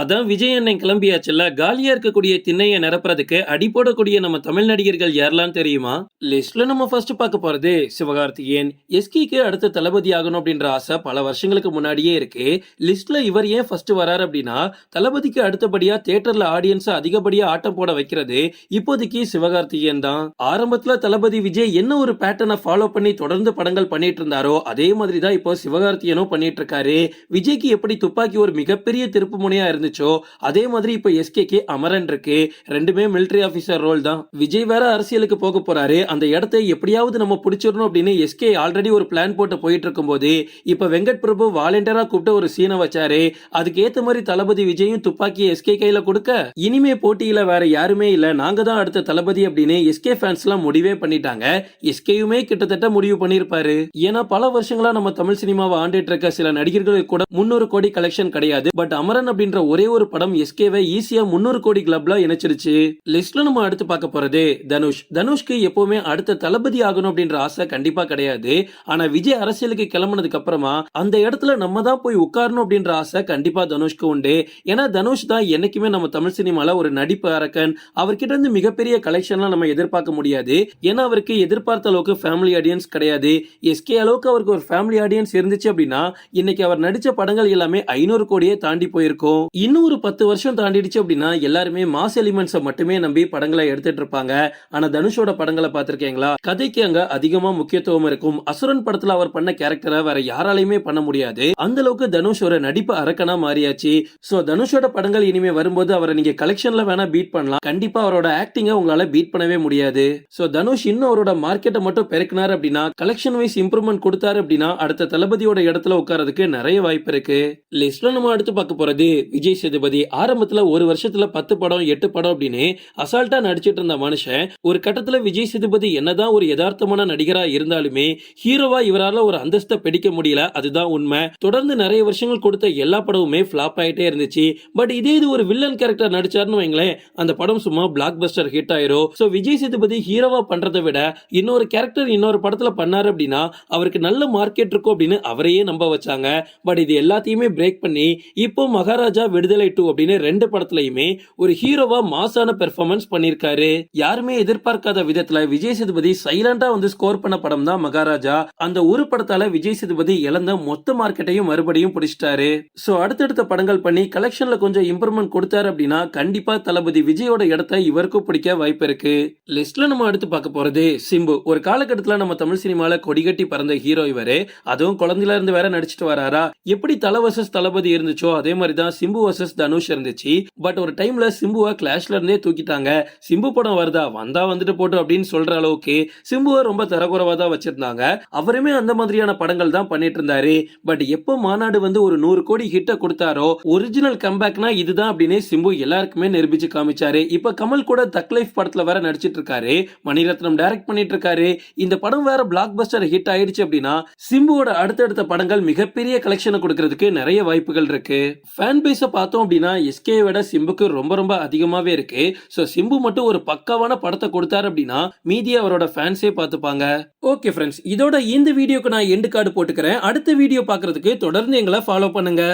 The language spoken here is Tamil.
அதான் விஜய் அண்ணன் கிளம்பியாச்சுல காலியா இருக்கக்கூடிய திண்ணையை நிரப்புறதுக்கு அடி போடக்கூடிய நம்ம தமிழ் நடிகர்கள் யாரெல்லாம் தெரியுமா? லிஸ்ட்ல நம்ம ஃபர்ஸ்ட் பார்க்க போறது சிவகார்த்திகேயன். எஸ்கிக்கு அடுத்த தளபதி ஆகணும் அப்படின்ற ஆசை பல வருஷங்களுக்கு முன்னாடியே இருக்கு. லிஸ்ட்ல இவர் ஏன் ஃபர்ஸ்ட் வராரு அப்படின்னா தளபதிக்கு அடுத்தபடியா தியேட்டர்ல ஆடியன்ஸ் அதிகப்படியா ஆட்டம் போட வைக்கிறது இப்போதைக்கு சிவகார்த்திகேயன் தான். ஆரம்பத்துல தளபதி விஜய் என்ன ஒரு பேட்டர்னை ஃபாலோ பண்ணி தொடர்ந்து படங்கள் பண்ணிட்டு இருந்தாரோ அதே மாதிரி தான் இப்போ சிவகார்த்திகேயனும் பண்ணிட்டு இருக்காரு. விஜய்க்கு எப்படி துப்பாக்கி ஒரு மிகப்பெரிய திருப்பு முனையா இருந்துச்சோ? அதே மாதிரி இப்போ எஸ்கேக்கு அமரன் இருக்கு. ரெண்டுமே military ஆபீசர் ரோல் தான். விஜய் வேற அரசியலுக்கு போக போறாரு. அந்த இடத்தை எப்படியாவது நம்ம பிடிச்சிடணும் அப்படின்னு எஸ்கே ஆல்ரெடி ஒரு பிளான் போட்டு போயிட்டு இருக்கும்போது இப்ப வெங்கட் பிரபு வாலண்டியரா கூப்பிட்டு ஒரு சீனை வச்சாரு. அதுக்கு ஏத்த மாதிரி தளபதி விஜயும் துப்பாக்கி எஸ்கே கையில கொடுக்க இனிமே போட்டியில வேற யாருமே இல்ல. நாங்க தான் அடுத்த தளபதி அப்படின்னு எஸ்கே ஃபேன்ஸ் எல்லாம் முடிவே பண்ணிட்டாங்க. எஸ்கேயுமே கிட்டத்தட்ட முடிவு பண்ணிருப்பாரு ஏன்னா பல வருஷங்களா நம்ம தமிழ் சினிமாவை ஆண்டுட்டு இருக்க சில நடிகர்களுக்கு கூட முன்னூறு கோடி கலெக்ஷன் கிடையாது. பட் அமரன் அப்படின்ற ஒரே ஒரு படம் எஸ்கேவை ஈஸியா முன்னூறு கோடி கிளப்ல இணைச்சிருச்சு. லிஸ்ட்ல நம்ம அடுத்து பார்க்க போறது தனுஷ். தனுஷ்க்கு எப்பவுமே அடுத்த தளபதி ஆகணும் அப்படின்ற ஆசை கண்டிப்பா கிடையாது. ஆனா விஜய் அரசியலுக்கு கிளம்புனதுக்கு அப்புறமா அந்த இடத்துல நம்ம தான் போய் உட்காரணும் அப்படின்ற ஆசை கண்டிப்பா தனுஷ்க்கு உண்டு. ஏன்னா தனுஷ் தான் என்னைக்குமே நம்ம தமிழ் சினிமால ஒரு நடிப்பு அரக்கன். அவர்கிட்ட இருந்து மிகப்பெரிய கலெக்ஷன்லாம் நம்ம எதிர்பார்க்க முடியாது. ஏன்னா அவருக்கு எதிர்பார்த்த அளவுக்கு ஃபேமிலி ஆடியன்ஸ் கிடையாது. எஸ்கே அளவுக்கு அவருக்கு ஒரு ஃபேமிலி ஆடியன்ஸ் இருந்துச்சு அப்படின்னா இன்னைக்கு அவர் நடிச்ச படங்கள் எல்லாமே ஐநூறு கோடியே தாண்டி போயிருக்கும். இன்னும் ஒரு பத்து வருஷம் தாண்டிடுச்சு அப்படின்னா எல்லாருமே மாஸ் எலிமெண்ட்ஸை மட்டுமே நம்பி படங்களை எடுத்துட்டு இருப்பாங்க. ஆனா தனுஷோட படங்களை பார்த்திருக்கீங்களா? கதைக்கு அங்க அதிகமா முக்கியத்துவம் இருக்கும். அசுரன் படத்துல அவர் பண்ண கேரக்டரை வேற யாராலையுமே பண்ண முடியாது. அந்த அளவுக்கு தனுஷ் ஒரு நடிப்பு அரக்கனா மாறியாச்சு. சோ தனுஷோட படங்கள் இனிமே வரும்போது அவரை நீங்க கலெக்ஷன்ல வேணா பீட் பண்ணலாம். கண்டிப்பா அவரோட ஆக்டிங்க உங்களால பீட் பண்ணவே முடியாது. சோ தனுஷ் இன்னும் அவரோட மார்க்கெட்டை மட்டும் பெருக்கினார் அப்படின்னா கலெக்ஷன் வைஸ் இம்ப்ரூவ்மெண்ட் கொடுத்தாரு அப்படின்னா அடுத்த தளபதியோட இடத்துல உட்காரதுக்கு நிறைய வாய்ப்பு இருக்கு. லிஸ்ட்ல நம்ம அடுத்து பார்க்க போறது விஜய் விஜய் சேதுபதி ஆரம்பத்துல ஒரு வருஷத்துல பத்து படம் எட்டு படம் அப்படின்னு அசால்ட்டா நடிச்சிட்டு இருந்த மனுஷன் ஒரு கட்டத்துல விஜய் சேதுபதி என்னதான் ஒரு யதார்த்தமான நடிகரா இருந்தாலுமே ஹீரோவா இவரால ஒரு அந்தஸ்தை பிடிக்க முடியல. அதுதான் உண்மை. தொடர்ந்து நிறைய வருஷங்கள் கொடுத்த எல்லா படமுமே ஃபிளாப் ஆயிட்டே இருந்துச்சு. பட் இதே இது ஒரு வில்லன் கேரக்டர் நடிச்சாருன்னு வைங்களேன் அந்த படம் சும்மா பிளாக் பஸ்டர் ஹிட் ஆயிரும். சோ விஜய் சேதுபதி ஹீரோவா பண்றதை விட இன்னொரு கேரக்டர் இன்னொரு படத்துல பண்ணாரு அப்படின்னா அவருக்கு நல்ல மார்க்கெட் இருக்கும் அப்படின்னு அவரையே நம்ப வச்சாங்க. பட் இது எல்லாத்தையுமே பிரேக் பண்ணி இப்போ மகாராஜா விடுதலை டூ அப்படின்னு ரெண்டு படத்துலயுமே ஒரு ஹீரோவா மாசான பெர்ஃபார்மன்ஸ் பண்ணிருக்காரு யாருமே எதிர்பார்க்காத விதத்துல விஜய் சேதுபதி சைலண்டா வந்து ஸ்கோர் பண்ண படம் தான் மகாராஜா. அந்த ஒரு படத்தால விஜய் சேதுபதி இழந்த மொத்த மார்க்கெட்டையும் மறுபடியும் பிடிச்சிட்டாரு. சோ அடுத்தடுத்த படங்கள் பண்ணி கலெக்ஷன்ல கொஞ்சம் இம்ப்ரூவ்மெண்ட் கொடுத்தாரு அப்படின்னா கண்டிப்பா தளபதி விஜயோட இடத்த இவருக்கும் பிடிக்க வாய்ப்பு இருக்கு. லிஸ்ட்ல நம்ம அடுத்து பார்க்க போறது சிம்பு. ஒரு காலகட்டத்துல நம்ம தமிழ் சினிமால கொடிகட்டி பறந்த ஹீரோ இவரு. அதுவும் குழந்தையில இருந்து வேற நடிச்சிட்டு வராரா? எப்படி தல தளபதி இருந்துச்சோ அதே மாதிரி தான் சிம்பு வர்சஸ் தனுஷ் இருந்துச்சு. பட் ஒரு டைம்ல சிம்புவை கிளாஷ்ல இருந்தே தூக்கிட்டாங்க. சிம்பு படம் வருதா? வந்தா வந்துட்டு போட்டு அப்படின்னு சொல்ற அளவுக்கு சிம்புவை ரொம்ப தரக்குறவா தான் வச்சிருந்தாங்க. அவருமே அந்த மாதிரியான படங்கள் தான் பண்ணிட்டு இருந்தாரு. பட் எப்போ மாநாடு வந்து ஒரு நூறு கோடி ஹிட்ட கொடுத்தாரோ ஒரிஜினல் கம்பேக்னா இதுதான் அப்படின்னு சிம்பு எல்லாருக்குமே நிரூபிச்சு காமிச்சாரு. இப்ப கமல் கூட தக் லைஃப் படத்துல வேற நடிச்சிட்டு இருக்காரு. மணிரத்னம் டைரக்ட் பண்ணிட்டு இருக்காரு. இந்த படம் வேற பிளாக் பஸ்டர் ஹிட் ஆயிடுச்சு அப்படின்னா சிம்புவோட அடுத்தடுத்த படங்கள் மிகப்பெரிய கலெக்ஷனை கொடுக்கறதுக்கு நிறைய வாய்ப்புகள் இருக்கு. ஃபேன் பேஸை பார்த்தோம் அப்படின்னா எஸ்கே விட சிம்புக்கு ரொம்ப ரொம்ப அதிகமாவே இருக்கு. ஸோ சிம்பு மட்டும் ஒரு பக்காவான படத்தை கொடுத்தாரு அப்படின்னா மீதி அவரோட ஃபேன்ஸே பார்த்துப்பாங்க. ஓகே ஃப்ரெண்ட்ஸ் இதோட இந்த வீடியோக்கு நான் எண்டு கார்டு போட்டுக்கிறேன். அடுத்த வீடியோ பார்க்கறதுக்கு தொடர்ந்து எங்களை ஃபாலோ பண்ணுங்க.